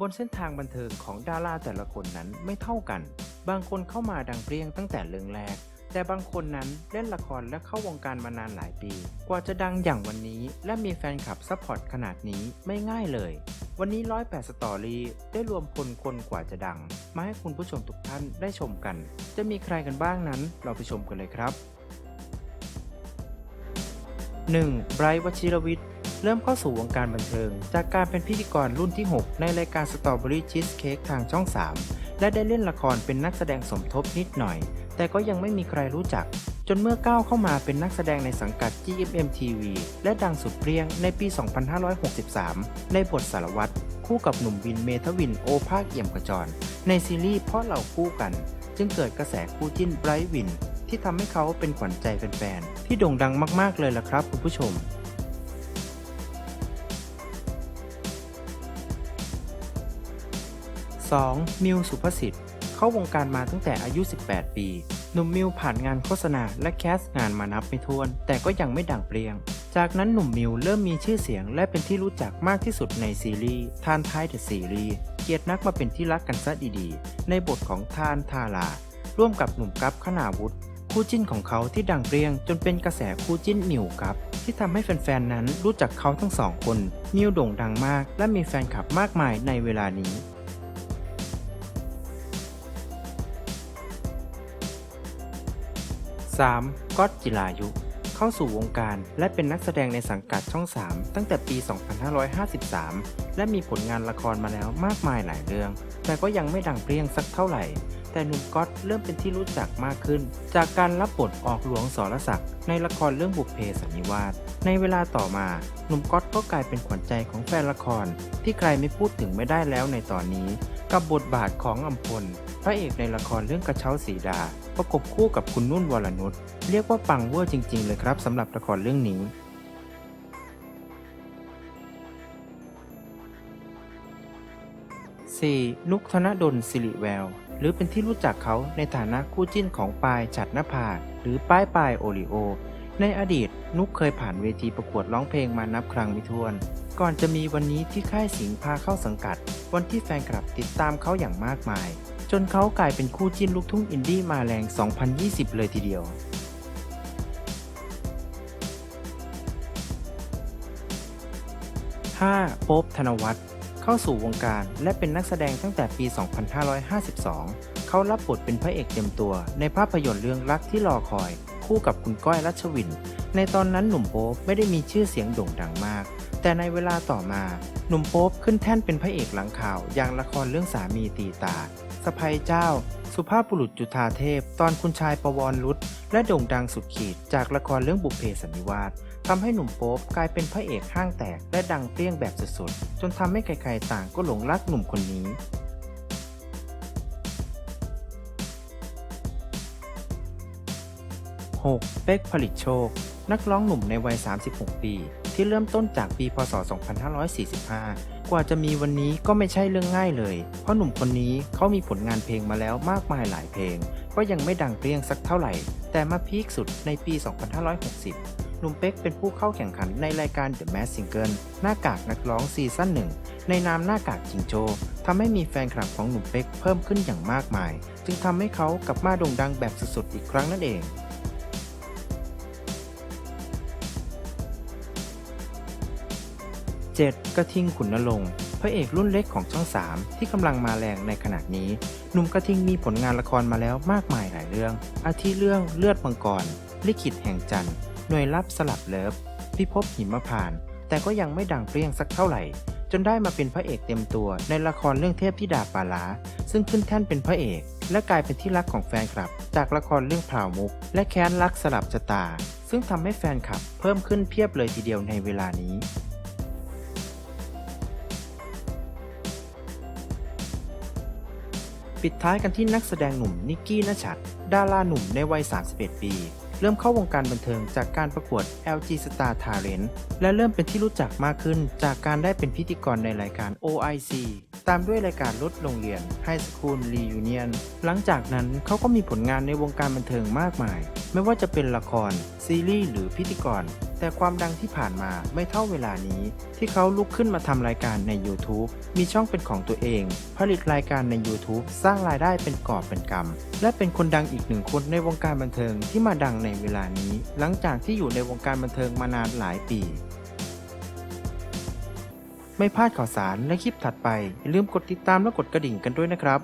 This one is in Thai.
บนเส้นทางบันเทิงของดาราแต่ละคนนั้นไม่เท่ากัน บางคนเข้ามาดังเปรี้ยงตั้งแต่เรื่องแรก แต่บางคนนั้นเล่นละครและเข้าวงการมานานหลายปี กว่าจะดังอย่างวันนี้ และมีแฟนคลับซัพพอร์ตขนาดนี้ไม่ง่ายเลย วันนี้108สตอรี่ได้รวมพลคนกว่าจะดัง มาให้คุณผู้ชมทุกท่านได้ชมกัน จะมีใครกันบ้างนั้น เราไปชมกันเลยครับ 1. ไบรท์วชิรวิทย์ เริ่มเข้าสู่วงการบันเทิง จากการเป็นพิธีกรรุ่นที่ 6 ในรายการ Strawberry Cheesecake ทางช่อง 3 และได้เล่นละครเป็นนักแสดงสมทบนิดหน่อย แต่ก็ยังไม่มีใครรู้จัก จนเมื่อก้าวเข้ามาเป็นนักแสดงในสังกัด GMM TV และดังสุดเปรี้ยงในปี 2563 ในบทสารวัตรคู่กับหนุ่มวินเมทวินโอภาคเอี่ยมกระจร ในซีรีส์เพราะเราคู่กัน จึงเกิดกระแสคู่จิ้นไบรท์วินที่ทำให้เขาเป็นขวัญใจแฟนๆที่โด่งดังมากๆเลยล่ะครับคุณผู้ชม 2. มิวสุภสิทธิ์ เข้าวงการมาตั้งแต่อายุ 18 ปีหนุ่มมิวผ่านงานโฆษณาและแคสต์งานมานับไม่ถ้วน แต่ก็ยังไม่ดังเปรียง จากนั้นหนุ่มมิวเริ่มมีชื่อเสียงและเป็นที่รู้จักมากที่สุดในซีรีส์ทานท้ายเดอะซีรีส์เกียรตินักมาเป็นที่รักกันซะดีๆ ในบทของทานทาราร่วมกับหนุ่มกัฟขนาวุฒิคู่จิ้นของเขาที่ดังเปรียง จนเป็นกระแสคู่จิ้นมิวกัฟที่ทำให้แฟนๆนั้นรู้จักเขาทั้งสองคนมิวโด่งดังมาก และมีแฟนคลับมากมายในเวลานี้ 3. ก๊อตจิรายุ เข้าสู่วงการ และเป็นนักแสดงในสังกัดช่อง 3 ตั้งแต่ปี 2553 และมีผลงานละครมาแล้วมากมายหลายเรื่อง แต่ก็ยังไม่ดังเปรี้ยงสักเท่าไหร่ แต่หนุ่มก๊อตเริ่มเป็นที่รู้จักมากขึ้น จากการรับบทออกหลวงสรศักดิ์ในละครเรื่องบุพเพสันนิวาส ในเวลาต่อมา หนุ่มก๊อตก็กลายเป็นขวัญใจของแฟนละคร ที่ใครไม่พูดถึงไม่ได้แล้วในตอนนี้ กับบทบาทของอัมพล พระเอกในละครเรื่องกระเช้าสีดา ประกบคู่กับคุณนุ่นวรนุชเรียกว่าปังเวอร์จริง ๆ เลยครับสำหรับละครเรื่องนี้ 4. นุกธนดลสิริแวว หรือเป็นที่รู้จักเขาในฐานะคู่จิ้นของปายฉัดนภา หรือป้ายปายโอริโอ ในอดีตนุกเคยผ่านเวทีประกวดร้องเพลงมานับครั้งไม่ถ้วน ก่อนจะมีวันนี้ที่ค่ายสิงห์พาเข้าสังกัด วันที่แฟนคลับติดตามเขาอย่างมากมาย จนเขากลายเป็นคู่จิ้นลูกทุ่งอินดี้มาแรง 2020 เลยทีเดียว 5. โป๊บธนวัฒน์เข้าสู่วงการและเป็นนักแสดงตั้งแต่ปี 2552 เขารับบทเป็นพระเอกเต็มตัว ในภาพยนตร์เรื่องรักที่รอคอย คู่กับคุณก้อยรัชวิน ในตอนนั้นหนุ่มโป๊บไม่ได้มีชื่อเสียงโด่งดังมาก แต่ในเวลาต่อมา หนุ่มโป๊บขึ้นแท่นเป็นพระเอกหลังข่าว อย่างละครเรื่องสามีตีตาสะพยเจ้า สุภาพบุรุษจุธาเทพ ตอนคุณชายประวรรุษและโด่งดังสุดขีดจากละครเรื่องบุพเพสันนิวาสทำให้หนุ่มโป๊ปกลายเป็นพระเอกห้างแตกและดังเปรี้ยงแบบสุดๆ จนทำให้ใครๆต่างก็หลงรักหนุ่มคนนี้ 6. เป๊กผลิตโชค นักร้องหนุ่มในวัย 36 ปี ที่เริ่มต้นจากปีพศ 2545 กว่าจะมีวันนี้ก็ไม่ใช่เรื่องง่ายเลย เพราะหนุ่มคนนี้เขามีผลงานเพลงมาแล้วมากมายหลายเพลง ก็ยังไม่ดังเปรี้ยงสักเท่าไหร่ แต่มาพีคสุดในปี 2560 หนุ่มเป๊กเป็นผู้เข้าแข่งขันในรายการ The Mask Singer หน้ากากนักร้องซีซั่นหนึ่งในนามหน้ากากจิงโจ้ทำให้มีแฟนคลับของหนุ่มเป๊กเพิ่มขึ้นอย่างมากมาย จึงทำให้เขากลับมาโด่งดังแบบสุดๆอีกครั้งนั่นเอง 7. กระทิงขุนนรงค์พระเอกรุ่นเล็กของช่อง 3 ที่กำลังมาแรงในขณะนี้หนุ่มกระทิงมีผลงานละครมาแล้วมากมายหลายเรื่อง อาทิเรื่องเลือดมังกร ลิขิตแห่งจันทร์หน่วยลับสลับเลิฟพิภพหิมพาน แต่ก็ยังไม่ดังเปรี้ยงสักเท่าไหร่ จนได้มาเป็นพระเอกเต็มตัวในละครเรื่องเทพธิดาปาลา ซึ่งขึ้นแท่นเป็นพระเอก และกลายเป็นที่รักของแฟนคลับ จากละครเรื่องพราวมุก และแค้นรักสลับชะตา ซึ่งทำให้แฟนคลับเพิ่มขึ้นเพียบเลยทีเดียวในเวลานี้ ปิดท้ายกันที่นักแสดงหนุ่มนิกกี้นชัด ดาราหนุ่มในวัย 31 ปี เริ่มเข้าวงการบันเทิงจากการประกวด LG Star Talent และเริ่มเป็นที่รู้จักมากขึ้นจากการได้เป็นพิธีกรในรายการ OIC ตามด้วยรายการรถโรงเรียน High School Reunion หลังจากนั้นเขาก็มีผลงานในวงการบันเทิงมากมาย ไม่ว่าจะเป็นละคร ซีรีส์หรือพิธีกร แต่ความดังที่ผ่านมาไม่เท่าเวลานี้ ที่เขาลุกขึ้นมาทำรายการใน YouTube มีช่องเป็นของตัวเอง ผลิตรายการใน YouTube สร้างรายได้เป็นกอบเป็นกำและเป็นคนดังอีกหนึ่งคนในวงการบันเทิงที่มาดังในเวลานี้ หลังจากที่อยู่ในวงการบันเทิงมานานหลายปี ไม่พลาดข่าวสารและคลิปถัดไปอย่าลืมกดติดตามและกดกระดิ่งกันด้วยนะครับ